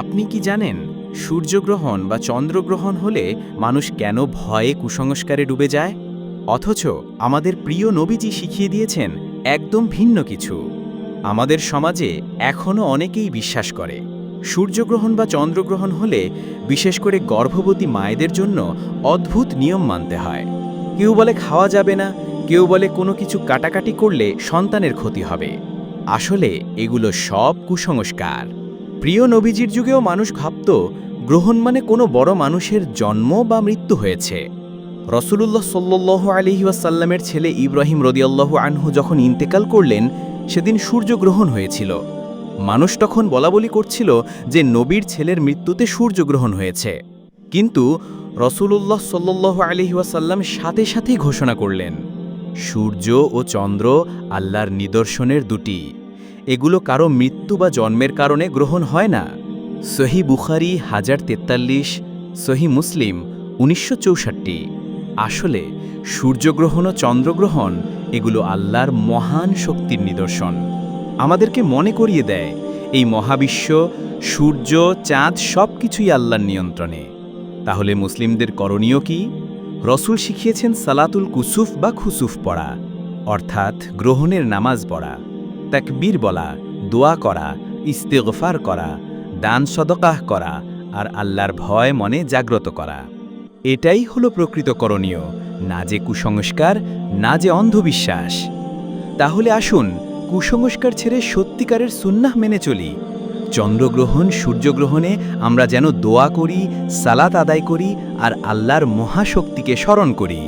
আপনি কি জানেন, সূর্যগ্রহণ বা চন্দ্রগ্রহণ হলে মানুষ কেন ভয়ে কুসংস্কারে ডুবে যায়? অথচ আমাদের প্রিয় নবীজি শিখিয়ে দিয়েছেন একদম ভিন্ন কিছু। আমাদের সমাজে এখনও অনেকেই বিশ্বাস করে, সূর্যগ্রহণ বা চন্দ্রগ্রহণ হলে বিশেষ করে গর্ভবতী মায়েদের জন্য অদ্ভুত নিয়ম মানতে হয়। কেউ বলে খাওয়া যাবে না, কেউ বলে কোনো কিছু কাটাকাটি করলে সন্তানের ক্ষতি হবে। আসলে এগুলো সব কুসংস্কার। প্রিয় নবীজির যুগেও মানুষ ভাবত, গ্রহণ মানে কোনো বড় মানুষের জন্ম বা মৃত্যু হয়েছে। রসুলুল্লাহ সাল্লাহ আলিহাসাল্লামের ছেলে ইব্রাহিম রদিয়াল্লাহ আনহু যখন ইন্তেকাল করলেন, সেদিন সূর্যগ্রহণ হয়েছিল। মানুষ তখন বলাবলি করছিল যে নবীর ছেলের মৃত্যুতে সূর্যগ্রহণ হয়েছে। কিন্তু রসুলুল্লাহ সাল্লাহ আলিহাসাল্লাম সাথে সাথেই ঘোষণা করলেন, সূর্য ও চন্দ্র আল্লাহর নিদর্শনের দুটি। এগুলো কারও মৃত্যু বা জন্মের কারণে গ্রহণ হয় না। সহি বুখারি, হাজার তেতাল্লিশ, সহি মুসলিম, উনিশশো চৌষট্টি। আসলে, সূর্যগ্রহণ ও চন্দ্রগ্রহণ এগুলো আল্লাহর মহান শক্তির নিদর্শন। আমাদেরকে মনে করিয়ে দেয়, এই মহাবিশ্ব, সূর্য, চাঁদ সব কিছুই আল্লাহর নিয়ন্ত্রণে। তাহলে মুসলিমদের করণীয় কি? রসুল শিখিয়েছেন সালাতুল কুসুফ বা খুসুফ পড়া, অর্থাৎ গ্রহণের নামাজ পড়া। তাকবীর বলা, দোয়া করা, ইস্তেগফার করা, দান সদকাহ করা আর আল্লাহর ভয় মনে জাগ্রত করা। এটাই হলো প্রকৃত করণীয়, না যে কুসংস্কার, না যে অন্ধবিশ্বাস। তাহলে আসুন, কুসংস্কার ছেড়ে সত্যিকারের সুন্নাহ মেনে চলি। চন্দ্রগ্রহণ, সূর্যগ্রহণে আমরা যেন দোয়া করি, সালাত আদায় করি আর আল্লাহর মহাশক্তিকে স্মরণ করি।